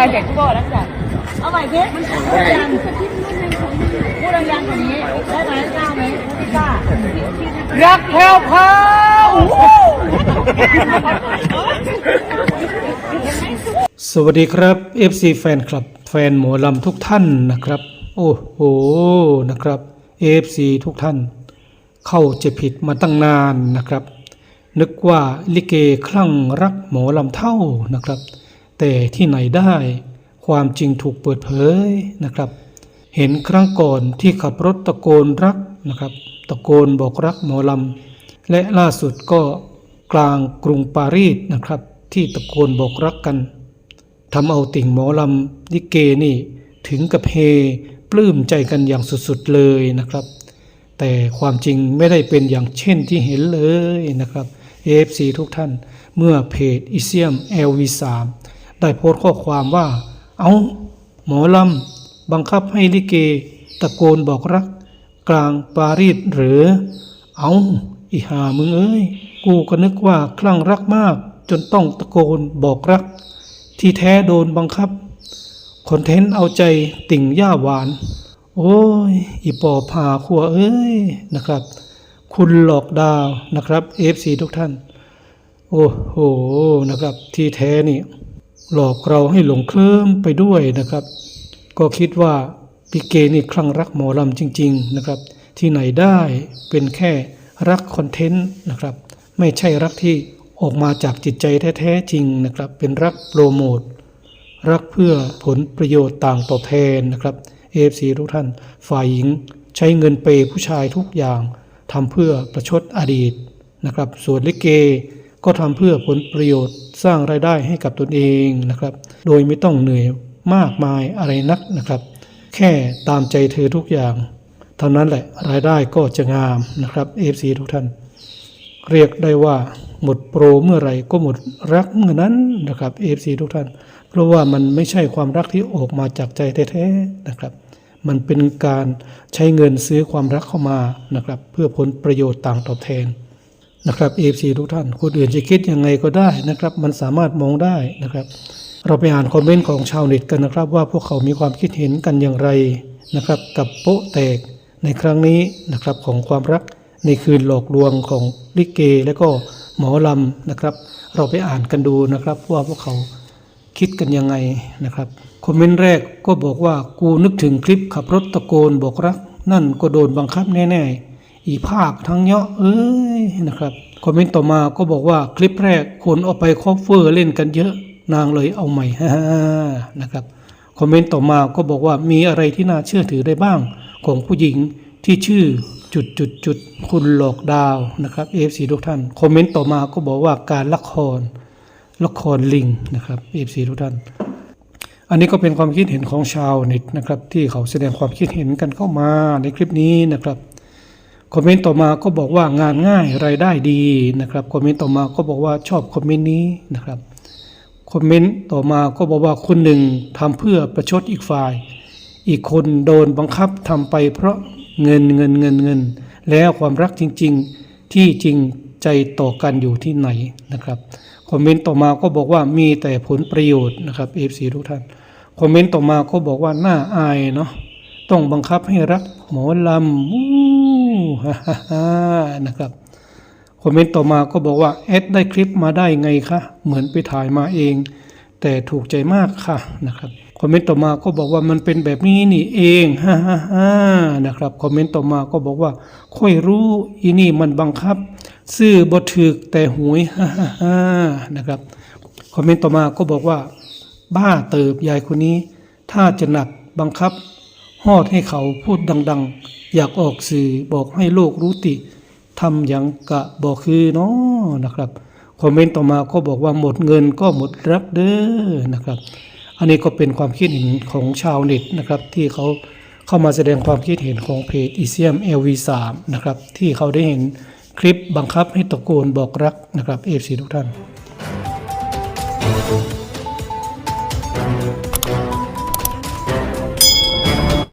อยเด็กก็แล้วจ้ะเอาใหม่สิมันพูดดังพูดดังๆกว่านี้ได้ไหมกล้าไหมไม่กล้ารักแพรวพราสวัสดีครับ FC แฟนคลับ แฟนหมอลำทุกท่านนะครับ โอ้โหนะครับ FC ทุกท่าน เข้าใจะผิดมาตั้งนานนะครับ นึกว่าลิเกคลั่งรักหมอลำเท่านะครับ แต่ที่ไหนได้ ความจริงถูกเปิดเผยนะครับ เห็นครั้งก่อนที่ขับรถตะโกนรักนะครับ ตะโกนบอกรักหมอลำและล่าสุดก็กลางกรุงปารีสนะครับ ที่ตะโกนบอกรักกันทำเอาติ่งหมอลำลิเกนี่ถึงกับเฮปลื้มใจกันอย่างสุดๆเลยนะครับ แต่ความจริงไม่ได้เป็นอย่างเช่นที่เห็นเลยนะครับ AFC ทุกท่านเมื่อเพจอิเซียม LV3 ได้โพสต์ข้อความว่า เอาหมอลำบังคับให้ลิเก ตะโกนบอกรัก กลางปารีสหรือ เอาอีหามึงเอ้ย กูก็นึกว่าคลั่งรักมาก จนต้องตะโกนบอกรัก ที่แท้โดนบังคับ คอนเทนต์เอาใจติ่งย่าหวาน โอ้ย อีปอผาขัวเอ้ยนะครับ คุณหลอกดาวนะครับ FC ทุกท่าน โอ้โหนะครับ ที่แท้นี่ หลอกเราให้หลงเคลิ้มไปด้วยนะครับ ก็คิดว่าพี่เกนี่คลั่งรักหมอลำจริง ๆนะครับ ที่ไหนได้เป็นแค่รักคอนเทนต์นะครับ ไม่ใช่รักที่ออกมาจากจิตใจแท้ๆจริงนะครับ เป็นรักโปรโมทรักเพื่อผลประโยชน์ต่างตอบแทนนะครับ AFC ทุกท่าน ฝ่ายหญิงใช้เงินเปผู้ชายทุกอย่างทำเพื่อประชดอดีตนะครับ ส่วนลิเก ก็ทำเพื่อผลประโยชน์สร้างรายได้ให้กับตนเองนะครับ โดยไม่ต้องเหนื่อยมากมายอะไรนักนะครับ แค่ตามใจเธอทุกอย่างเท่านั้นแหละรายได้ก็จะงามนะครับ AFC ทุกท่าน เรียกได้ว่าหมดโปรเมื่อไรก็หมดรักเมื่อนั้นนะครับ AFC ทุกท่าน เพราะว่ามันไม่ใช่ความรักที่ออกมาจากใจแท้ๆนะครับ มันเป็นการใช้เงินซื้อความรักเข้ามานะครับ เพื่อผลประโยชน์ต่างตอบแทน นะครับ AFC ทุกท่านคนอื่นจะคิดยังไงก็ได้นะครับ มันสามารถมองได้นะครับ เราไปอ่านคอมเมนต์ของชาวเน็ตกันนะครับ ว่าพวกเขามีความคิดเห็นกันอย่างไรนะครับ กับโป๊ะแตกในครั้งนี้นะครับของความรักในคืนหลอกลวงของลิเก และก็หมอลำนะครับ เราไปอ่านกันดูนะครับ ว่าพวกเขาคิดกันยังไงนะครับคอมเมนต์แรกก็บอกว่ากูนึกถึงคลิปขับรถตะโกนบอกรัก นั่นก็โดนบังคับแน่ ๆ อีภาคทั้งเยาะเอ้ยนะครับคอมเมนต์ต่อมาก็บอกว่าคลิปแรกคนเอาไปคอฟเฟอร์เล่นกันเยอะนางเลยเอาใหม่ฮ่านะครับคอมเมนต์ต่อมาก็บอกว่ามีอะไรที่น่าเชื่อถือได้บ้าง ของผู้หญิงที่ชื่อจุดจุดจุดคุณหลอกดาวนะครับ FC ทุกท่านคอมเมนต์ต่อมาก็บอกว่าการละครละครลิงนะครับ FC ทุกท่าน อันนี้ก็เป็นความคิดเห็นของชาวเน็ตนะครับที่เขาแสดงความคิดเห็นกันเข้ามาในคลิปนี้นะครับ คอมเมนต์ต่อมาก็บอกว่างานง่ายรายได้ดีนะครับคอมเมนต์ต่อมาก็บอกว่าชอบคอมเมนต์นี้นะครับคอมเมนต์ต่อมาก็บอกว่าคนหนึ่งทำเพื่อประชดอีกฝ่าย อีกคนโดนบังคับทำไปเพราะเงินเงินเงินเงิน แล้วความรักจริง ๆที่จริงใจต่อกันอยู่ที่ไหนนะครับคอมเมนต์ต่อมาก็บอกว่ามีแต่ผลประโยชน์นะครับ FC ทุกท่านคอมเมนต์ต่อมาก็บอกว่าน่าอายเนาะต้องบังคับให้รักหมอลำ ฮ่าฮ่าฮ่านะครับคอมเมนต์ต่อมาก็บอกว่าแอดได้คลิปมาได้ไงคะเหมือนไปถ่ายมาเอง แต่ถูกใจมากค่ะนะครับคอมเมนต์ต่อมาก็บอกว่ามันเป็นแบบนี้นี่เองฮ่าฮ่าฮ่านะครับคอมเมนต์ต่อมาก็บอกว่า ค่อยรู้อีนี่มันบังคับ ซื้อบถึกแต่หวยฮ่าฮ่าฮ่านะครับคอมเมนต์ต่อมาก็บอกว่า บ้าเติบยายคนนี้ ถ้าจะหนักบังคับ ฮอดให้เขาพูดดัง ๆ อยากออกสื่อบอกให้โลกรู้ติทำอย่างกะบอกคือเนาะนะครับคอมเมนต์ต่อมาก็บอกว่าหมดเงินก็หมดรักเด้อนะครับ อันนี้ก็เป็นความคิดเห็นของชาวเน็ตนะครับ ที่เขาเข้ามาแสดงความคิดเห็นของเพจอีเซียม LV3 นะครับ ที่เขาได้เห็นคลิปบังคับให้ตะโกนบอกรักนะครับ FC ทุกท่าน